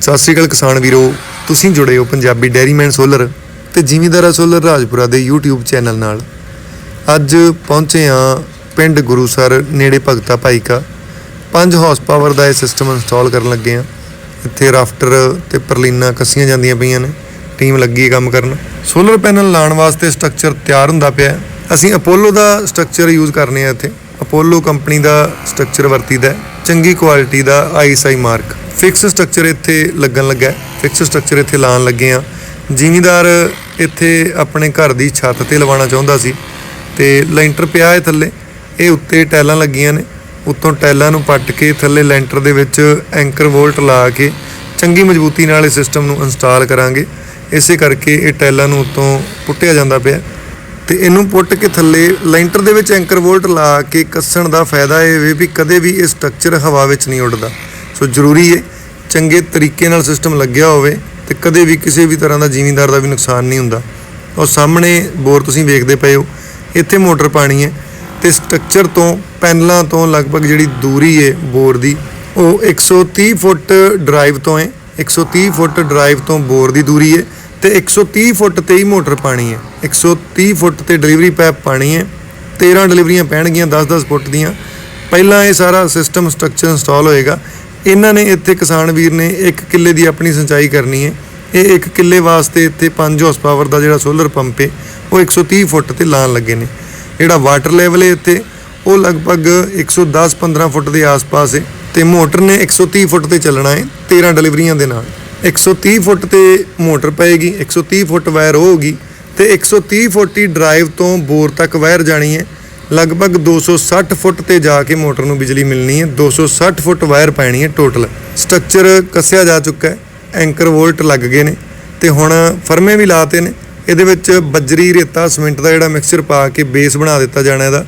ਸਤਿ ਸ੍ਰੀ ਅਕਾਲ ਕਿਸਾਨ ਵੀਰੋ, ਤੁਸੀਂ ਜੁੜੇ ਹੋ ਪੰਜਾਬੀ ਡੈਰੀਮੈਨ ਸੋਲਰ ਤੇ ਜ਼ਿਮੀਂਦਾਰਾ ਸੋਲਰ ਰਾਜਪੁਰਾ ਦੇ YouTube ਚੈਨਲ ਨਾਲ। ਅੱਜ ਪਹੁੰਚੇ ਹਾਂ ਪਿੰਡ ਗੁਰੂਸਰ ਨੇੜੇ ਭਗਤਾ ਭਾਈਕਾ 5 ਹਾਰਸ ਪਾਵਰ ਦਾ ਇਹ ਸਿਸਟਮ ਇੰਸਟਾਲ ਕਰਨ ਲੱਗੇ ਹਾਂ। ਇੱਥੇ ਰਾਫਟਰ ਤੇ ਪਰਲੀਨਾ ਕੱਸੀਆਂ ਜਾਂਦੀਆਂ ਪਈਆਂ ਨੇ ਟੀਮ ਲੱਗੀ ਹੈ ਕੰਮ ਕਰਨ। ਸੋਲਰ ਪੈਨਲ ਲਾਉਣ ਵਾਸਤੇ ਸਟਰਕਚਰ ਤਿਆਰ ਹੁੰਦਾ ਪਿਆ ਅਸੀਂ ਅਪੋਲੋ ਦਾ ਸਟਰਕਚਰ ਯੂਜ਼ ਕਰਨੇ ਆ ਇੱਥੇ। ਅਪੋਲੋ ਕੰਪਨੀ ਦਾ ਸਟਰਕਚਰ ਵਰਤੀਦਾ ਹੈ। ਚੰਗੀ ਕੁਆਲਿਟੀ ਦਾ ਆਈਐਸਆਈ ਮਾਰਕ ਫਿਕਸ ਸਟਰਕਚਰ ਇੱਥੇ ਲੱਗਣ ਲੱਗਾ ਫਿਕਸ ਸਟਰਕਚਰ ਇੱਥੇ ਲਾਉਣ ਲੱਗੇ ਆ ਜ਼ਿਮੀਦਾਰ ਇੱਥੇ ਆਪਣੇ ਘਰ ਦੀ ਛੱਤ ਤੇ ਲਵਾਉਣਾ ਚਾਹੁੰਦਾ ਸੀ ਤੇ ਲੈਂਟਰ ਪਿਆ ਹੈ ਥੱਲੇ। ਇਹ ਉੱਤੇ ਟੈਲਾਂ ਲੱਗੀਆਂ ਨੇ। ਉੱਤੋਂ ਟੈਲਾਂ ਨੂੰ ਪੱਟ ਕੇ ਥੱਲੇ ਲੈਂਟਰ ਦੇ ਵਿੱਚ ਐਂਕਰ ਵੋਲਟ ਲਾ ਕੇ ਚੰਗੀ ਮਜ਼ਬੂਤੀ ਨਾਲ ਇਹ ਸਿਸਟਮ ਨੂੰ ਇੰਸਟਾਲ ਕਰਾਂਗੇ। ਇਸੇ ਕਰਕੇ ਇਹ ਟੈਲਾਂ ਨੂੰ ਉੱਤੋਂ ਪੁੱਟਿਆ ਜਾਂਦਾ ਪਿਆ। ਤੇ ਇਹਨੂੰ ਪੁੱਟ ਕੇ ਥੱਲੇ ਲੈਂਟਰ ਦੇ ਵਿੱਚ ਐਂਕਰ ਵੋਲਟ ਲਾ ਕੇ ਕੱਸਣ ਦਾ ਫਾਇਦਾ ਇਹ ਵੇ ਵੀ ਕਦੇ ਵੀ ਇਹ ਸਟਰਕਚਰ ਹਵਾ ਵਿੱਚ ਨਹੀਂ ਉੱਡਦਾ। ਸੋ ਜ਼ਰੂਰੀ ਹੈ ਚੰਗੇ ਤਰੀਕੇ ਨਾਲ ਸਿਸਟਮ ਲੱਗਿਆ ਹੋਵੇ ਤੇ ਕਦੇ ਵੀ ਕਿਸੇ ਵੀ ਤਰ੍ਹਾਂ ਦਾ ਜ਼ਿਮੀਂਦਾਰ ਦਾ ਵੀ ਨੁਕਸਾਨ ਨਹੀਂ ਹੁੰਦਾ। ਉਹ ਸਾਹਮਣੇ ਬੋਰ ਤੁਸੀਂ ਵੇਖਦੇ ਪਏ ਹੋ, ਇੱਥੇ ਮੋਟਰ ਪਾਣੀ ਹੈ ਤੇ ਸਟਰਕਚਰ ਤੋਂ ਪੈਨਲਾਂ ਤੋਂ ਲਗਭਗ ਜਿਹੜੀ ਦੂਰੀ ਹੈ ਬੋਰ ਦੀ, ਉਹ 130 ਫੁੱਟ ਡਰਾਈਵ ਤੋਂ ਹੈ 130 ਫੁੱਟ ਡਰਾਈਵ ਤੋਂ ਬੋਰ ਦੀ ਦੂਰੀ ਹੈ ਤੇ 130 ਫੁੱਟ ਤੇ ਹੀ ਮੋਟਰ ਪਾਣੀ ਹੈ। 130 ਫੁੱਟ ਤੇ ਡਿਲੀਵਰੀ ਪੈਪ ਪਾਣੀ ਹੈ। 13 ਡਿਲੀਵਰੀਆਂ ਪੈਣਗੀਆਂ 10-10 ਫੁੱਟ ਦੀਆਂ। ਪਹਿਲਾਂ ਇਹ ਸਾਰਾ ਸਿਸਟਮ ਸਟਰਕਚਰ ਇੰਸਟਾਲ ਹੋਏਗਾ। ਇਹਨਾਂ ਨੇ ਇੱਥੇ ਕਿਸਾਨ ਵੀਰ ਨੇ 1 ਕਿੱਲੇ ਦੀ ਆਪਣੀ ਸਿੰਚਾਈ ਕਰਨੀ ਹੈ। ਇਹ 1 ਕਿੱਲੇ ਵਾਸਤੇ ਇੱਥੇ 5 ਹਾਰਸ ਪਾਵਰ ਦਾ ਜਿਹੜਾ ਸੋਲਰ ਪੰਪ ਹੈ, ਉਹ 130 ਫੁੱਟ ਤੇ ਲਾਣ ਲੱਗੇ ਨੇ। ਜਿਹੜਾ ਵਾਟਰ ਲੈਵਲ ਹੈ ਇੱਥੇ, ਉਹ ਲਗਭਗ 110-15 ਫੁੱਟ ਦੇ ਆਸ-ਪਾਸ ਹੈ ਤੇ ਮੋਟਰ ਨੇ 130 ਫੁੱਟ ਤੇ ਚੱਲਣਾ ਹੈ 13 ਡਿਲੀਵਰੀਆਂ ਦੇ ਨਾਲ। 130 ਫੁੱਟ ਤੇ ਮੋਟਰ ਪਏਗੀ 130 ਫੁੱਟ ਵਾਇਰ ਹੋਊਗੀ ਤੇ 130 ਫੁੱਟ ਦੀ ਡਰਾਈਵ ਤੋਂ ਬੋਰ ਤੱਕ ਵਾਇਰ ਜਾਣੀ ਹੈ। ਲਗਭਗ 260 ਫੁੱਟ ਤੇ ਜਾ ਕੇ ਮੋਟਰ ਨੂੰ ਬਿਜਲੀ ਮਿਲਣੀ ਹੈ। 260 ਫੁੱਟ ਵਾਇਰ ਪੈਣੀ ਹੈ ਟੋਟਲ ਸਟਰਕਚਰ ਕੱਸਿਆ ਜਾ ਚੁੱਕਾ ਹੈ। ਐਂਕਰ ਵੋਲਟ ਲੱਗ ਗਏ ਨੇ ਤੇ ਹੁਣ ਫਰਮੇ ਵੀ ਲਾਤੇ ਨੇ। ਇਹਦੇ ਵਿੱਚ ਬੱਜਰੀ, ਰੇਤਾ ਸਿਮੈਂਟ ਦਾ ਜਿਹੜਾ ਮਿਕਸਚਰ ਪਾ ਕੇ ਬੇਸ ਬਣਾ ਦਿੱਤਾ ਜਾਣਾ ਇਹਦਾ।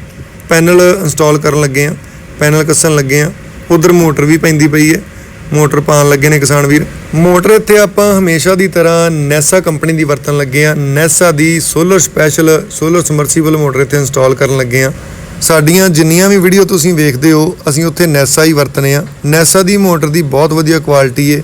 ਪੈਨਲ ਇੰਸਟਾਲ ਕਰਨ ਲੱਗੇ ਆ ਪੈਨਲ ਕੱਸਣ ਲੱਗੇ ਆ ਉਧਰ ਮੋਟਰ ਵੀ ਪੈਂਦੀ ਪਈ ਹੈ। ਮੋਟਰ ਪਾਉਣ ਲੱਗੇ ਨੇ ਕਿਸਾਨ ਵੀਰ। ਮੋਟਰ ਇੱਥੇ ਆਪਾਂ ਹਮੇਸ਼ਾ ਦੀ ਤਰ੍ਹਾਂ ਨੈਸਾ ਕੰਪਨੀ ਦੀ ਵਰਤਣ ਲੱਗੇ ਆ ਨੈਸਾ ਦੀ solar special solar submersible motor ਇੱਥੇ ਇੰਸਟਾਲ ਕਰਨ ਲੱਗੇ ਆ ਸਾਡੀਆਂ ਜਿੰਨੀਆਂ ਵੀ ਵੀਡੀਓ ਤੁਸੀਂ ਵੇਖਦੇ ਹੋ, ਅਸੀਂ ਉੱਥੇ ਨੈਸਾ ਹੀ ਵਰਤਨੇ ਆ ਨੈਸਾ ਦੀ ਮੋਟਰ ਦੀ ਬਹੁਤ ਵਧੀਆ ਕੁਆਲਿਟੀ ਹੈ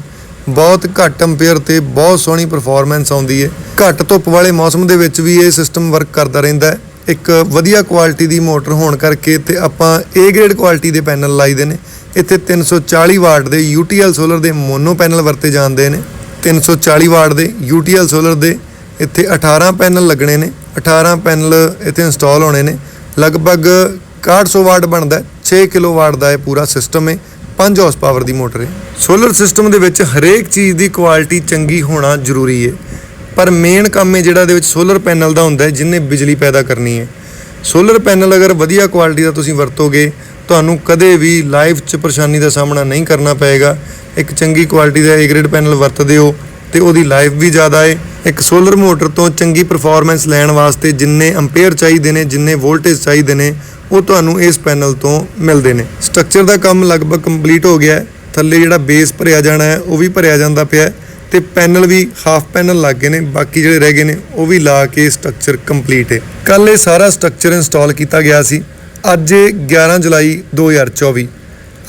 ਬਹੁਤ ਘੱਟ ਐਂਪੀਅਰ ਤੇ ਬਹੁਤ ਸੋਹਣੀ ਪਰਫਾਰਮੈਂਸ ਆਉਂਦੀ ਹੈ ਘੱਟ ਧੁੱਪ ਵਾਲੇ ਮੌਸਮ ਦੇ ਵਿੱਚ ਵੀ ਇਹ ਸਿਸਟਮ ਵਰਕ ਕਰਦਾ ਰਹਿੰਦਾ ਹੈ। ਇੱਕ ਵਧੀਆ ਕੁਆਲਿਟੀ ਦੀ ਮੋਟਰ ਹੋਣ ਕਰਕੇ ਤੇ ਆਪਾਂ A ਗ੍ਰੇਡ ਕੁਆਲਿਟੀ ਦੇ ਪੈਨਲ ਲਾਈਦੇ ਨੇ। ਇੱਥੇ 340 ਵਾਟ ਦੇ UTL ਸੋਲਰ ਦੇ ਮੋਨੋ ਪੈਨਲ ਵਰਤੇ ਜਾਂਦੇ ਨੇ। 340 ਵਾਟ ਦੇ UTL ਸੋਲਰ ਦੇ ਇੱਥੇ 18 ਪੈਨਲ ਲੱਗਣੇ ਨੇ। 18 ਪੈਨਲ ਇੱਥੇ ਇੰਸਟਾਲ ਹੋਣੇ ਨੇ। ਲਗਭਗ 6100 ਵਾਟ ਬਣਦਾ ਹੈ। 6 ਕਿਲੋ ਵਾਟ ਦਾ ਇਹ ਪੂਰਾ ਸਿਸਟਮ ਹੈ। 5 ਹਾਰਸ ਪਾਵਰ ਦੀ ਮੋਟਰ ਹੈ। ਸੋਲਰ ਸਿਸਟਮ ਦੇ ਵਿੱਚ ਹਰੇਕ ਚੀਜ਼ ਦੀ ਕੁਆਲਿਟੀ ਚੰਗੀ ਹੋਣਾ ਜ਼ਰੂਰੀ ਹੈ। ਪਰ ਮੇਨ ਕੰਮ ਹੈ ਜਿਹੜਾ ਦੇ ਵਿੱਚ ਸੋਲਰ ਪੈਨਲ ਦਾ ਹੁੰਦਾ ਹੈ, ਜਿੰਨੇ ਬਿਜਲੀ ਪੈਦਾ ਕਰਨੀ ਹੈ। ਸੋਲਰ ਪੈਨਲ ਅਗਰ ਵਧੀਆ ਕੁਆਲਿਟੀ ਦਾ ਤੁਸੀਂ ਵਰਤੋਗੇ ਤੁਹਾਨੂੰ ਕਦੇ ਵੀ ਲਾਈਫ 'ਚ ਪਰੇਸ਼ਾਨੀ ਦਾ ਸਾਹਮਣਾ ਨਹੀਂ ਕਰਨਾ ਪਏਗਾ। ਇੱਕ ਚੰਗੀ ਕੁਆਲਿਟੀ ਦਾ A ਗ੍ਰੇਡ ਪੈਨਲ ਵਰਤਦੇ ਹੋ ਤੇ ਉਹਦੀ ਲਾਈਫ ਵੀ ਜ਼ਿਆਦਾ ਏ। ਇੱਕ ਸੋਲਰ ਮੋਟਰ ਤੋਂ ਚੰਗੀ ਪਰਫਾਰਮੈਂਸ ਲੈਣ ਵਾਸਤੇ ਜਿੰਨੇ ਐਂਪੀਅਰ ਚਾਹੀਦੇ ਨੇ, ਜਿੰਨੇ ਵੋਲਟੇਜ ਚਾਹੀਦੇ ਨੇ, ਉਹ ਤੁਹਾਨੂੰ ਇਸ ਪੈਨਲ ਤੋਂ ਮਿਲਦੇ ਨੇ। ਸਟਰਕਚਰ ਦਾ ਕੰਮ ਲਗਭਗ ਕੰਪਲੀਟ ਹੋ ਗਿਆ ਥੱਲੇ ਜਿਹੜਾ ਬੇਸ ਭਰਿਆ ਜਾਣਾ ਹੈ, ਉਹ ਵੀ ਭਰਿਆ ਜਾਂਦਾ ਪਿਆ ਹੈ ਤੇ ਪੈਨਲ ਵੀ ਹਾਫ ਪੈਨਲ ਲੱਗ ਗਏ ਨੇ, ਬਾਕੀ ਜਿਹੜੇ ਰਹਿ ਗਏ ਨੇ, ਉਹ ਵੀ ਲਾ ਕੇ ਸਟਰਕਚਰ ਕੰਪਲੀਟ ਹੈ ਕੱਲ ਇਹ ਸਾਰਾ ਸਟਰਕਚਰ ਇੰਸਟਾਲ ਕੀਤਾ ਗਿਆ ਸੀ। ਅੱਜ ਇਹ 11 ਜੁਲਾਈ 2024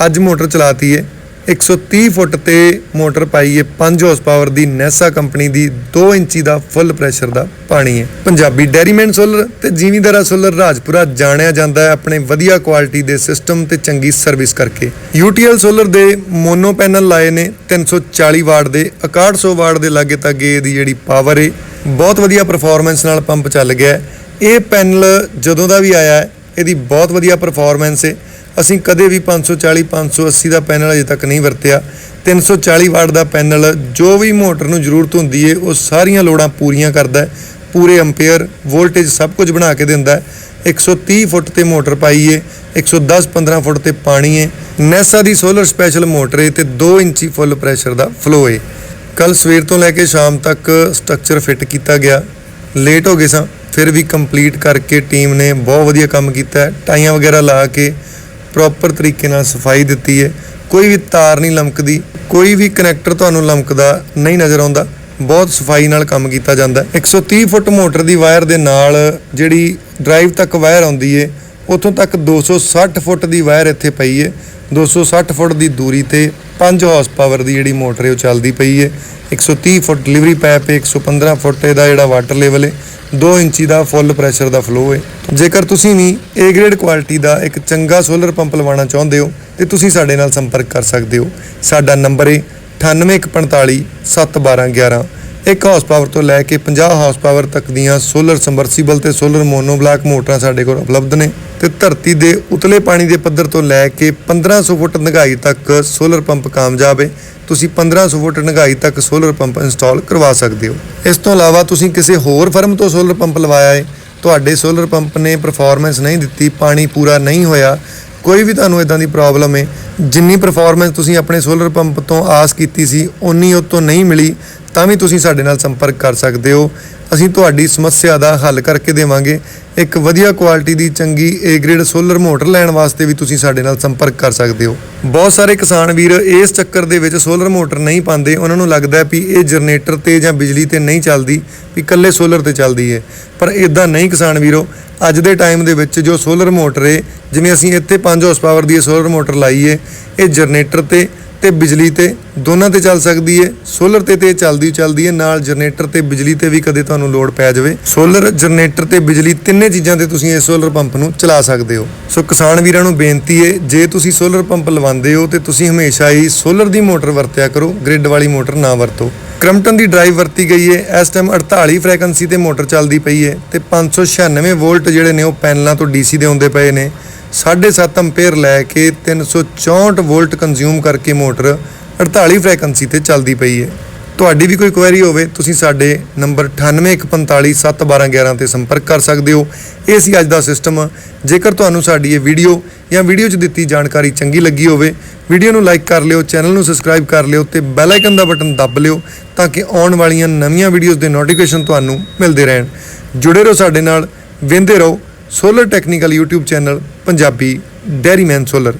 ਅੱਜ ਮੋਟਰ ਚਲਾਤੀ ਹੈ 130 ਫੁੱਟ ਤੇ ਮੋਟਰ ਪਾਈ ਹੈ 5 ਹਾਰਸ ਪਾਵਰ ਦੀ ਨੈਸਾ ਕੰਪਨੀ ਦੀ 2 ਇੰਚੀ ਦਾ ਫੁੱਲ ਪ੍ਰੈਸ਼ਰ ਦਾ ਪਾਣੀ ਹੈ ਪੰਜਾਬੀ ਡੈਰੀਮੈਨ ਸੋਲਰ ਤੇ ਜੀਵੀਦਾਰਾ ਸੋਲਰ ਰਾਜਪੁਰਾ ਜਾਣਿਆ ਜਾਂਦਾ ਹੈ ਆਪਣੇ ਵਧੀਆ ਕੁਆਲਿਟੀ ਦੇ ਸਿਸਟਮ ਤੇ ਚੰਗੀ ਸਰਵਿਸ ਕਰਕੇ। UTL ਸੋਲਰ ਦੇ ਮੋਨੋ ਪੈਨਲ ਲਾਏ ਨੇ 340 ਵਾਟ ਦੇ 6100 ਵਾਟ ਦੇ ਲਾਗੇ ਤਾਗੇ ਇਹਦੀ ਜਿਹੜੀ ਪਾਵਰ ਏ। ਬਹੁਤ ਵਧੀਆ ਪਰਫਾਰਮੈਂਸ ਨਾਲ ਪੰਪ ਚੱਲ ਗਿਆ ਇਹ ਪੈਨਲ ਜਦੋਂ ਦਾ ਵੀ ਆਇਆ ਹੈ ਇਹਦੀ ਬਹੁਤ ਵਧੀਆ ਪਰਫਾਰਮੈਂਸ ਹੈ ਅਸੀਂ ਕਦੇ ਵੀ 540 580 ਦਾ ਪੈਨਲ ਅਜੇ ਤੱਕ ਨਹੀਂ ਵਰਤਿਆ। 340 ਵਾਟ ਦਾ ਪੈਨਲ ਜੋ ਵੀ ਮੋਟਰ ਨੂੰ ਜ਼ਰੂਰਤ ਹੁੰਦੀ ਹੈ ਉਹ ਸਾਰੀਆਂ ਲੋੜਾਂ ਪੂਰੀਆਂ ਕਰਦਾ ਹੈ ਪੂਰੇ ਐਂਪੀਅਰ ਵੋਲਟੇਜ ਸਭ ਕੁਝ ਬਣਾ ਕੇ ਦਿੰਦਾ ਹੈ 130 ਫੁੱਟ ਤੇ ਮੋਟਰ ਪਾਈ ਹੈ 110 15 ਫੁੱਟ ਤੇ ਪਾਣੀ ਏ। ਨੈਸਾ ਦੀ ਸੋਲਰ ਸਪੈਸ਼ਲ ਮੋਟਰ ਏ ਤੇ 2 ਇੰਚੀ ਫੁੱਲ ਪ੍ਰੈਸ਼ਰ ਦਾ ਫਲੋ ਏ। ਕੱਲ ਸਵੇਰ ਤੋਂ ਲੈ ਕੇ ਸ਼ਾਮ ਤੱਕ ਸਟਰਕਚਰ ਫਿੱਟ ਕੀਤਾ ਗਿਆ। ਲੇਟ ਹੋ ਗਏ ਸਾਂ। ਫਿਰ ਵੀ ਕੰਪਲੀਟ ਕਰਕੇ ਟੀਮ ਨੇ ਬਹੁਤ ਵਧੀਆ ਕੰਮ ਕੀਤਾ ਟਾਈਆਂ ਵਗੈਰਾ ਲਾ ਕੇ ਪ੍ਰੋਪਰ ਤਰੀਕੇ ਨਾਲ ਸਫ਼ਾਈ ਦਿੱਤੀ ਹੈ। ਕੋਈ ਵੀ ਤਾਰ ਨਹੀਂ ਲਮਕਦੀ, ਕੋਈ ਵੀ ਕਨੈਕਟਰ ਤੁਹਾਨੂੰ ਲਮਕਦਾ ਨਹੀਂ ਨਜ਼ਰ ਆਉਂਦਾ। ਬਹੁਤ ਸਫ਼ਾਈ ਨਾਲ ਕੰਮ ਕੀਤਾ ਜਾਂਦਾ ਹੈ। 130 ਫੁੱਟ ਮੋਟਰ ਦੀ ਵਾਇਰ ਦੇ ਨਾਲ ਜਿਹੜੀ ਡਰਾਈਵ ਤੱਕ ਵਾਇਰ ਆਉਂਦੀ ਏ ਉੱਥੋਂ ਤੱਕ 260 ਫੁੱਟ ਦੀ ਵਾਇਰ ਇੱਥੇ ਪਈ ਹੈ 260 ਫੁੱਟ ਦੀ ਦੂਰੀ ਤੇ 5 ਹਾਰਸ ਪਾਵਰ ਦੀ ਜਿਹੜੀ ਮੋਟਰ ਹੈ ਉਹ ਚੱਲਦੀ ਪਈ ਹੈ 130 ਫੁੱਟ ਡਿਲੀਵਰੀ ਪਾਈਪ ਹੈ 115 ਫੁੱਟ ਇਹਦਾ ਜਿਹੜਾ ਵਾਟਰ ਲੈਵਲ ਹੈ 2 ਇੰਚੀ ਦਾ ਫੁੱਲ ਪ੍ਰੈਸ਼ਰ ਦਾ ਫਲੋ ਹੈ ਜੇਕਰ ਤੁਸੀਂ ਵੀ A ਗ੍ਰੇਡ ਕੁਆਲਿਟੀ ਦਾ ਇੱਕ ਚੰਗਾ ਸੋਲਰ ਪੰਪ ਲਵਾਉਣਾ ਚਾਹੁੰਦੇ ਹੋ, ਤੇ ਤੁਸੀਂ ਸਾਡੇ ਨਾਲ ਸੰਪਰਕ ਕਰ ਸਕਦੇ ਹੋ। ਸਾਡਾ ਨੰਬਰ ਹੈ 9845 71211 ਇੱਕ ਹਾਰਸ ਪਾਵਰ ਤੋਂ ਲੈ ਕੇ 50 ਹਾਰਸ ਪਾਵਰ ਤੱਕ ਦੀਆਂ ਸੋਲਰ ਸਮਰਸੀਬਲ ਤੇ ਸੋਲਰ ਮੋਨੋਬਲਾਕ ਮੋਟਰਾਂ ਸਾਡੇ ਕੋਲ ਉਪਲਬਧ ਨੇ ਤੇ ਧਰਤੀ ਦੇ ਉਤਲੇ ਪਾਣੀ ਦੇ ਪੱਧਰ ਤੋਂ ਲੈ ਕੇ 1500 ਫੁੱਟ ਡੂੰਘਾਈ ਤੱਕ ਸੋਲਰ ਪੰਪ ਕਾਮਯਾਬ ਹੈ। ਤੁਸੀਂ 1500 ਫੁੱਟ ਡੂੰਘਾਈ ਤੱਕ ਸੋਲਰ ਪੰਪ ਇੰਸਟਾਲ ਕਰਵਾ ਸਕਦੇ ਹੋ। ਇਸ ਤੋਂ ਇਲਾਵਾ ਤੁਸੀਂ ਕਿਸੇ ਹੋਰ ਫਰਮ ਤੋਂ ਸੋਲਰ ਪੰਪ ਲਵਾਇਆ ਹੈ। ਤੁਹਾਡੇ ਸੋਲਰ ਪੰਪ ਨੇ ਪਰਫਾਰਮੈਂਸ ਨਹੀਂ ਦਿੱਤੀ, ਪਾਣੀ ਪੂਰਾ ਨਹੀਂ ਹੋਇਆ। ਕੋਈ ਵੀ ਤੁਹਾਨੂੰ ਇਦਾਂ ਦੀ ਪ੍ਰੋਬਲਮ ਹੈ। ਜਿੰਨੀ ਪਰਫਾਰਮੈਂਸ ਤੁਸੀਂ ਆਪਣੇ ਸੋਲਰ ਪੰਪ ਤੋਂ ਆਸ ਕੀਤੀ ਸੀ ਉਨੀ ਉਹ ਤੋਂ ਨਹੀਂ ਮਿਲੀ। ਤਾਂ ਵੀ ਤੁਸੀਂ ਸਾਡੇ ਨਾਲ ਸੰਪਰਕ ਕਰ ਸਕਦੇ ਹੋ। ਅਸੀਂ ਤੁਹਾਡੀ ਸਮੱਸਿਆ ਦਾ ਹੱਲ ਕਰਕੇ ਦੇਵਾਂਗੇ। ਇੱਕ ਵਧੀਆ ਕੁਆਲਿਟੀ ਦੀ ਚੰਗੀ A ਗ੍ਰੇਡ ਸੋਲਰ ਮੋਟਰ ਲੈਣ ਵਾਸਤੇ ਵੀ ਤੁਸੀਂ ਸਾਡੇ ਨਾਲ ਸੰਪਰਕ ਕਰ ਸਕਦੇ ਹੋ। ਬਹੁਤ ਸਾਰੇ ਕਿਸਾਨ ਵੀਰ ਇਸ ਚੱਕਰ ਦੇ ਵਿੱਚ ਸੋਲਰ ਮੋਟਰ ਨਹੀਂ ਪਾਉਂਦੇ। ਉਹਨਾਂ ਨੂੰ ਲੱਗਦਾ ਵੀ ਇਹ ਜਨਰੇਟਰ ਤੇ ਜਾਂ ਬਿਜਲੀ ਤੇ ਨਹੀਂ ਚੱਲਦੀ, ਵੀ ਇਕੱਲੇ ਸੋਲਰ ਤੇ ਚੱਲਦੀ ਹੈ। ਪਰ ਇਦਾਂ ਨਹੀਂ ਕਿਸਾਨ ਵੀਰੋ, ਅੱਜ ਦੇ ਟਾਈਮ ਦੇ ਵਿੱਚ ਜੋ ਸੋਲਰ ਮੋਟਰ ਹੈ, ਜਿਵੇਂ ਅਸੀਂ ਇੱਥੇ 5 ਹਾਰਸ ਪਾਵਰ ਦੀ ਸੋਲਰ ਮੋਟਰ ਲਾਈ ਹੈ, ਇਹ ਜਨਰੇਟਰ ਤੇ ਤੇ ਬਿਜਲੀ ਤੇ ਦੋਨਾਂ ਤੇ ਚੱਲ ਸਕਦੀ ਹੈ ਸੋਲਰ ਤੇ ਤੇ ਚੱਲਦੀ ਚੱਲਦੀ ਹੈ ਨਾਲ ਜਨਰੇਟਰ ਤੇ ਬਿਜਲੀ ਤੇ ਵੀ ਕਦੇ ਤੁਹਾਨੂੰ ਲੋਡ ਪੈ ਜਾਵੇ। ਸੋਲਰ, ਜਨਰੇਟਰ ਤੇ ਬਿਜਲੀ ਤਿੰਨੇ ਚੀਜ਼ਾਂ ਤੇ ਤੁਸੀਂ ਇਸ ਸੋਲਰ ਪੰਪ ਨੂੰ ਚਲਾ ਸਕਦੇ ਹੋ। ਸੋ ਕਿਸਾਨ ਵੀਰਾਂ ਨੂੰ ਬੇਨਤੀ ਹੈ ਜੇ ਤੁਸੀਂ ਸੋਲਰ ਪੰਪ ਲਵਾਉਂਦੇ ਹੋ ਤੇ ਤੁਸੀਂ ਹਮੇਸ਼ਾ ਹੀ ਸੋਲਰ ਦੀ ਮੋਟਰ ਵਰਤਿਆ ਕਰੋ, ਗ੍ਰਿਡ ਵਾਲੀ ਮੋਟਰ ਨਾ ਵਰਤੋ। ਕ੍ਰਮਟਨ ਦੀ ਡਰਾਈਵ ਵਰਤੀ ਗਈ ਹੈ ਇਸ ਟਾਈਮ 48 ਫ੍ਰੀਕੁਐਂਸੀ ਤੇ ਮੋਟਰ ਚੱਲਦੀ ਪਈ ਹੈ ਤੇ 596 ਵੋਲਟ ਜਿਹੜੇ ਨੇ ਉਹ ਪੈਨਲਾਂ ਤੋਂ ਡੀਸੀ ਦੇ ਆਉਂਦੇ ਪਏ ਨੇ। 7.5 ਐਂਪੀਅਰ ਲੈ ਕੇ 364 ਵੋਲਟ ਕੰਜ਼ਿਊਮ ਕਰਕੇ ਮੋਟਰ 48 ਫ੍ਰੀਕੁਐਂਸੀ ਤੇ ਚੱਲਦੀ ਪਈ ਹੈ। ਤੁਹਾਡੀ ਵੀ ਕੋਈ ਕੁਐਰੀ ਹੋਵੇ, ਤੁਸੀਂ ਸਾਡੇ ਨੰਬਰ 9814571211 ਤੇ ਸੰਪਰਕ ਕਰ ਸਕਦੇ ਹੋ। ਇਹ ਸੀ ਅੱਜ ਦਾ ਸਿਸਟਮ ਜੇਕਰ ਤੁਹਾਨੂੰ ਸਾਡੀ ਇਹ ਵੀਡੀਓ ਜਾਂ ਵੀਡੀਓ 'ਚ ਦਿੱਤੀ ਜਾਣਕਾਰੀ ਚੰਗੀ ਲੱਗੀ ਹੋਵੇ ਵੀਡੀਓ ਨੂੰ ਲਾਈਕ ਕਰ ਲਿਓ ਚੈਨਲ ਨੂੰ ਸਬਸਕ੍ਰਾਈਬ ਕਰ ਲਿਓ ਤੇ ਬੈਲ ਆਈਕਨ ਦਾ ਬਟਨ ਦੱਬ ਲਿਓ ਤਾਂ ਕਿ ਆਉਣ ਵਾਲੀਆਂ ਨਵੀਆਂ ਵੀਡੀਓਜ਼ ਦੇ ਨੋਟੀਫਿਕੇਸ਼ਨ ਤੁਹਾਨੂੰ ਮਿਲਦੇ ਰਹਿਣ। ਜੁੜੇ ਰਹੋ ਸਾਡੇ ਨਾਲ, ਵਿੰਦੇ ਰਹੋ। Solar technical YouTube channel Punjabi dairyman solar.